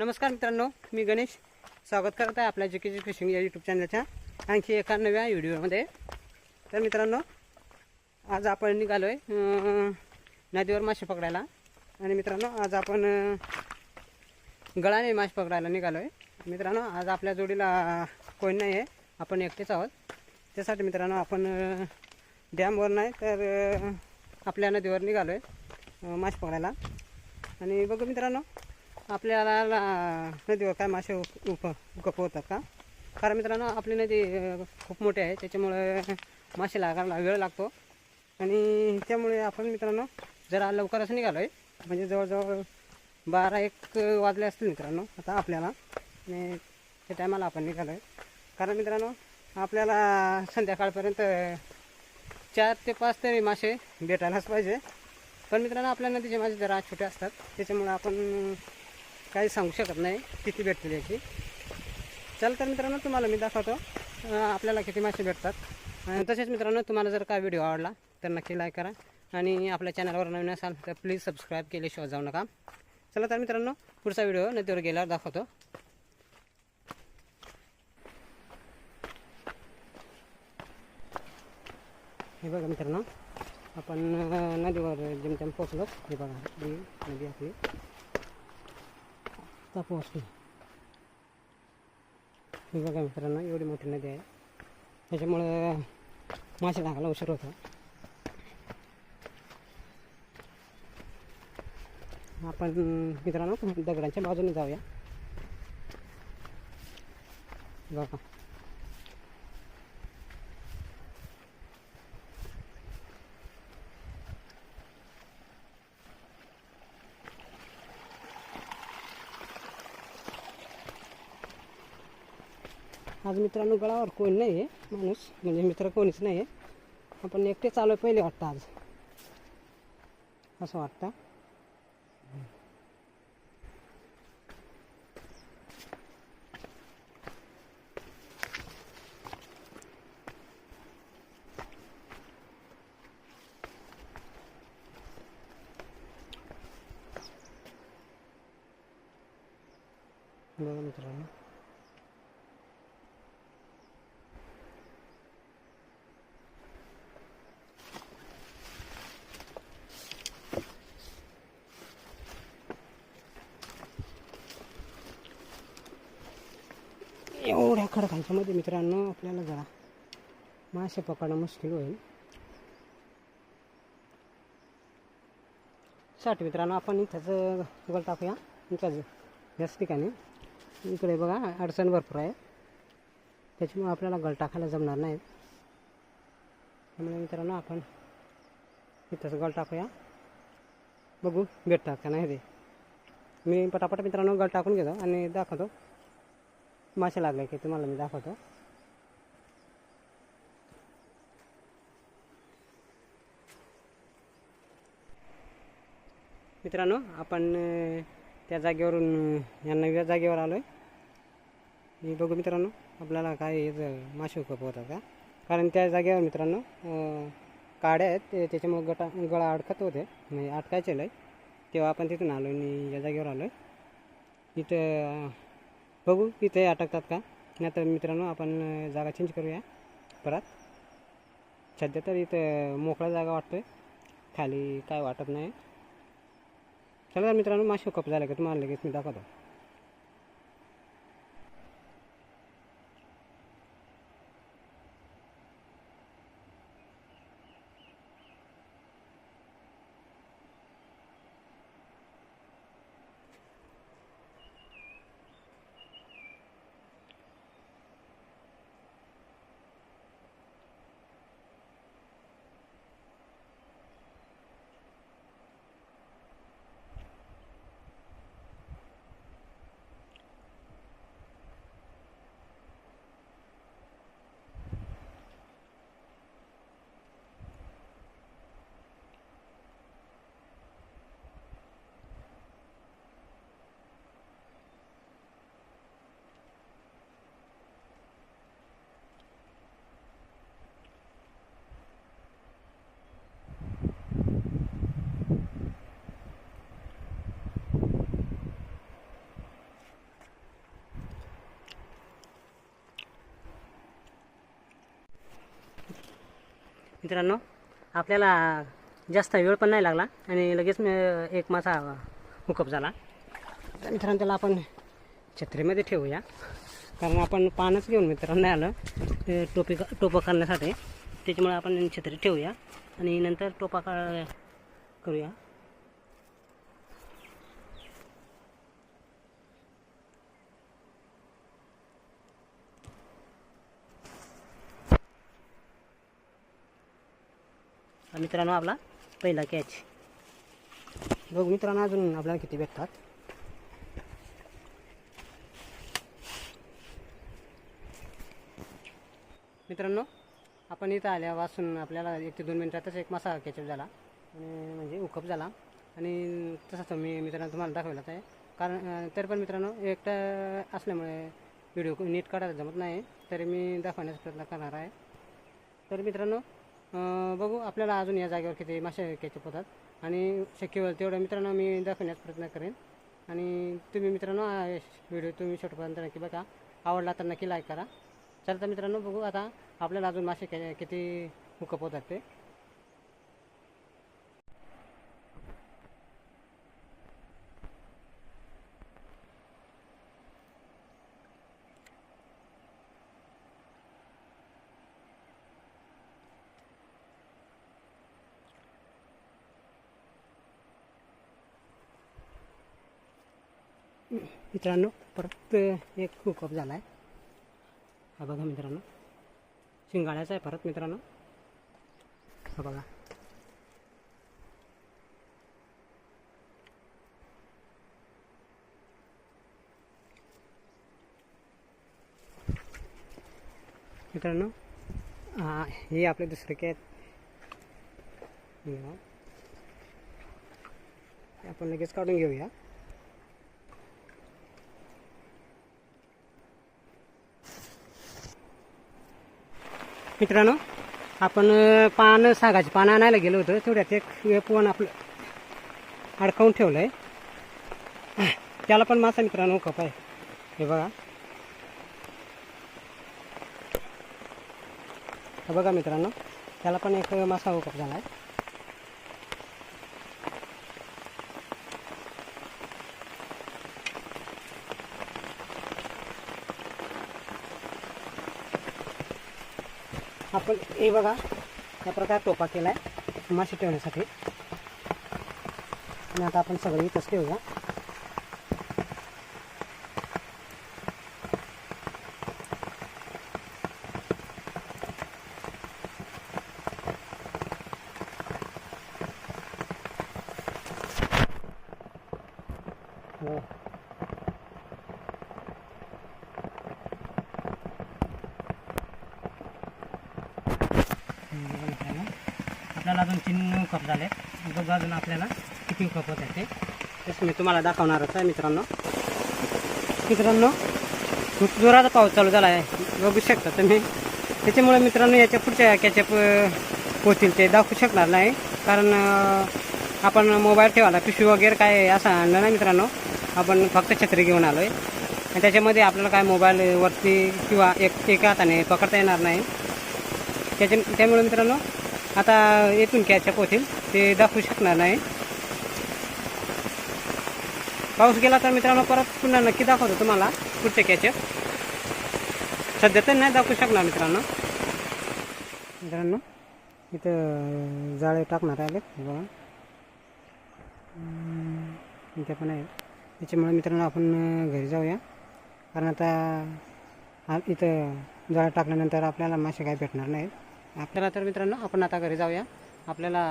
नमस्कार मित्रांनो मी गणेश. स्वागत करत आहे आपल्या जी फिशिंग या यूट्यूब चॅनलच्या आणखी एका नव्या व्हिडिओमध्ये तर मित्रांनो आज आपण निघालो आहे नदीवर मासे पकडायला. आणि मित्रांनो आज आपण गळाने मासे पकडायला निघालो आहे मित्रांनो आज आपल्या जोडीला कोण नाही आहे आपण एकटेच आहोत. त्यासाठी मित्रांनो आपण डॅमवर नाही तर आपल्या नदीवर निघालो आहे मासे पकडायला. आणि बघू मित्रांनो आपल्याला नदीवर काय मासे उप उकप होतात का? कारण मित्रांनो आपली नदी खूप मोठी आहे. त्याच्यामुळे मासे लागायला वेळ लागतो. आणि त्यामुळे आपण मित्रांनो जरा लवकरच निघालो आहे म्हणजे जवळजवळ बारा एक वाजले असतील मित्रांनो आता आपल्याला. आणि त्या टायमाला आपण निघालो आहे कारण मित्रांनो आपल्याला संध्याकाळपर्यंत चार ते पाच तरी मासे भेटायलाच पाहिजे. पण मित्रांनो आपल्या नदीचे मासे जरा छोटे असतात. त्याच्यामुळे आपण काही सांगू शकत नाही किती भेटतील याची. चल तर मित्रांनो तुम्हाला मी दाखवतो. आपल्याला किती मासे भेटतात. आणि तसेच मित्रांनो तुम्हाला जर का व्हिडिओ आवडला तर नक्की लाईक करा. आणि आपल्या चॅनलवर नवीन असाल तर प्लीज सबस्क्राईब केल्याशिवाय जाऊ नका. चला तर मित्रांनो पुढचा व्हिडिओ नदीवर गेल्यावर दाखवतो. हे बघा मित्रांनो आपण नदीवर जेमतेम पोचलो हे बघा ही नदी आपली. आता पोहोचलो हे बघा मित्रांनो एवढी मोठी नदी आहे. त्याच्यामुळं मासे टाकायला उशीर होतो. आपण मित्रांनो दगडांच्या बाजूने जाऊया. बघा. आज मित्रांनो गळावर कोण नाही आहे माणूस म्हणजे मित्र कोणीच नाही आहे आपण एकटे चालू पहिले वाटतं आज. असं वाटतं. बघा मित्रांनो. एवढ्या खडकांच्या मित्रांनो आपल्याला जरा मासे पकडणं मुश्किल होईल. साठ मित्रांनो आपण इथंच गल टाकूया इथंच याच ठिकाणी. इकडे बघा अडचण भरपूर आहे. त्याच्यामुळे आपल्याला गल टाकायला जमणार नाही. त्यामुळे मित्रांनो आपण इथंच गल टाकूया बघू भेटतात का नाही ते. मी पटापट मित्रांनो गल टाकून घेतो आणि दाखवतो. मासे लागले की तुम्हाला मी दाखवतो. मित्रांनो आपण त्या जागेवरून यांना या नव्या जागेवर आलो आहे मी बघू मित्रांनो आपल्याला काय याचं मासे उकप होतात का? कारण त्या जागेवर मित्रांनो काड्या आहेत त्याच्यामुळे गटा गळा अडकत होते. म्हणजे अडकायचे लय. तेव्हा आपण तिथून आलो आणि या जागेवर आलो आहे इथं बघू इथे अटकतात का? नाहीतर मित्रांनो आपण जागा चेंज करूया. परत. सध्या तर इथं मोकळा जागा वाटतोय. खाली काय वाटत नाही. चला तर मित्रांनो मासे कप झाला का? तुम्हाला लगेच मी दाखवतो. मित्रांनो आपल्याला जास्त वेळ पण नाही लागला आणि लगेच एक मासा हुकअप झाला. मित्रांनो त्याला आपण छत्रीमध्ये ठेवूया. कारण आपण पानच घेऊन मित्रांनो नाही आलं. ते टोपी टोपं करण्यासाठी त्याच्यामुळे आपण छत्री ठेवूया आणि नंतर टोपा का करूया. मित्रांनो आपला पहिला कॅच बघ मित्रांनो अजून आपल्याला किती भेटतात. मित्रांनो आपण इथं आल्यापासून आपल्याला एक ते दोन मिनिटातच एक मासा कॅचअप झाला. आणि म्हणजे उकप झाला. आणि तसंच मी मित्रांनो तुम्हाला दाखवलाच आहे. कारण तर तरी पण मित्रांनो एकटं असल्यामुळे व्हिडिओ नीट काढायला जमत नाही. तरी मी दाखवण्याचा प्रयत्न करणार आहे. तर मित्रांनो बघू आपल्याला अजून या जागेवर किती मासे घ्यायचे होतात आणि शक्य होईल तेवढं मित्रांनो मी दाखवण्याचा प्रयत्न करेन. आणि तुम्ही मित्रांनो व्हिडिओ तुम्ही शेवटपर्यंत नक्की बघा. आवडला तर नक्की लाईक करा. चला तर मित्रांनो बघू आता आपल्याला अजून मासे किती हुकअप होतात ते मित्रांनो परत एक हुकअप झाला आहे हा बघा मित्रांनो. शिंगाळ्याचा आहे परत मित्रांनो. हा बघा. मित्रांनो हां हे आपले दुसरे कॅच आपण लगेच काढून घेऊया. मित्रांनो आपण पान सागाची पानं आणायला गेलो होतो. तेवढ्यात एक वेपवन आपलं अडकावून ठेवलं आहे त्याला पण मासा मित्रांनो खप आहे. हे बघा. बघा मित्रांनो त्याला पण एक मासा कप झाला आहे आपण हे बघा या प्रकारे टोपा केला आहे मासे ठेवण्यासाठी. आणि आता आपण सगळे इथंच ठेवूया हो. हम्म, बघा मित्रांनो. आपल्याला अजून तीन कप झाले बघा अजून आपल्याला किती कप होत आहे तेच मी तुम्हाला दाखवणारच आहे मित्रांनो. मित्रांनो खूप जोराचा पाऊस चालू झाला आहे बघू शकता तुम्ही. त्याच्यामुळे मित्रांनो याच्या पुढच्या कॅचअप होतील ते दाखवू शकणार नाही. कारण आपण मोबाईल ठेवायला पिशवी वगैरे काय असं आणलं नाही मित्रांनो. आपण फक्त छत्री घेऊन आलो आहे आणि त्याच्यामध्ये आपल्याला काय मोबाईल वरती किंवा एक एका हाताने पकडता येणार नाही. त्याच्या त्यामुळे मित्रांनो आता येथून कॅचअप होतील. ते दाखवू शकणार नाही. पाऊस गेला तर मित्रांनो परत पुन्हा नक्की दाखवतो तुम्हाला पुढचे कॅचअप. सध्या तर नाही दाखवू शकणार मित्रांनो. मित्रांनो इथं जाळे टाकणार आले बघा. इथे पण आहे. त्याच्यामुळे मित्रांनो आपण घरी जाऊया. कारण आता हा इथं जाळं टाकल्यानंतर आपल्याला मासे काय भेटणार नाहीत. आपल्याला तर मित्रांनो आपण आता घरी जाऊया. आपल्याला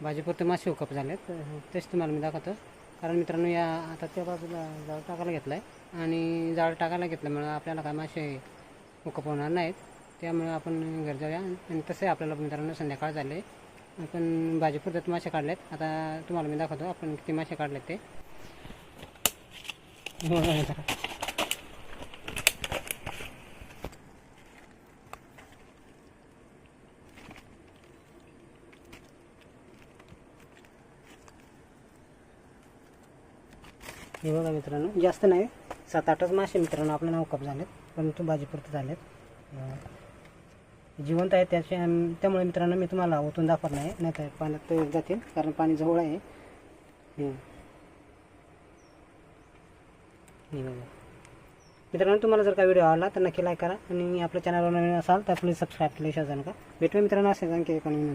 भाजीपुरते मासे उकप झालेत. तेच तुम्हाला मी दाखवतो. कारण मित्रांनो या आता त्या बाजूला जाळ टाकायला घेतलं आहे आणि जाळ टाकायला घेतल्यामुळं आपल्याला काय मासे उकप होणार नाहीत. त्यामुळे आपण घरी जाऊया. आणि तसे आपल्याला मित्रांनो संध्याकाळ झाले आपण भाजीपुरत्यात मासे काढलेत. आता तुम्हाला मी दाखवतो आपण किती मासे काढलेत ते. हे बघा मित्रांनो जास्त नाही. सात आठच मासे मित्रांनो आपल्या कप झालेत परंतु भाजीपुरते झालेत. जिवंत आहे त्याच्या त्यामुळे मित्रांनो मी तुम्हाला ओतून दाखवत नाही नाही तर पाण्यात जातील कारण पाणी जवळ आहे. बघा. मित्रांनो तुम्हाला जर का व्हिडिओ आवडला तर नक्की लाईक करा. आणि आपल्या चॅनलवर नवीन असाल तर प्लीज सबस्क्राईब केल्याशिवाय जाऊ का भेटूया मित्रांनो असेल आणखी एका नवीन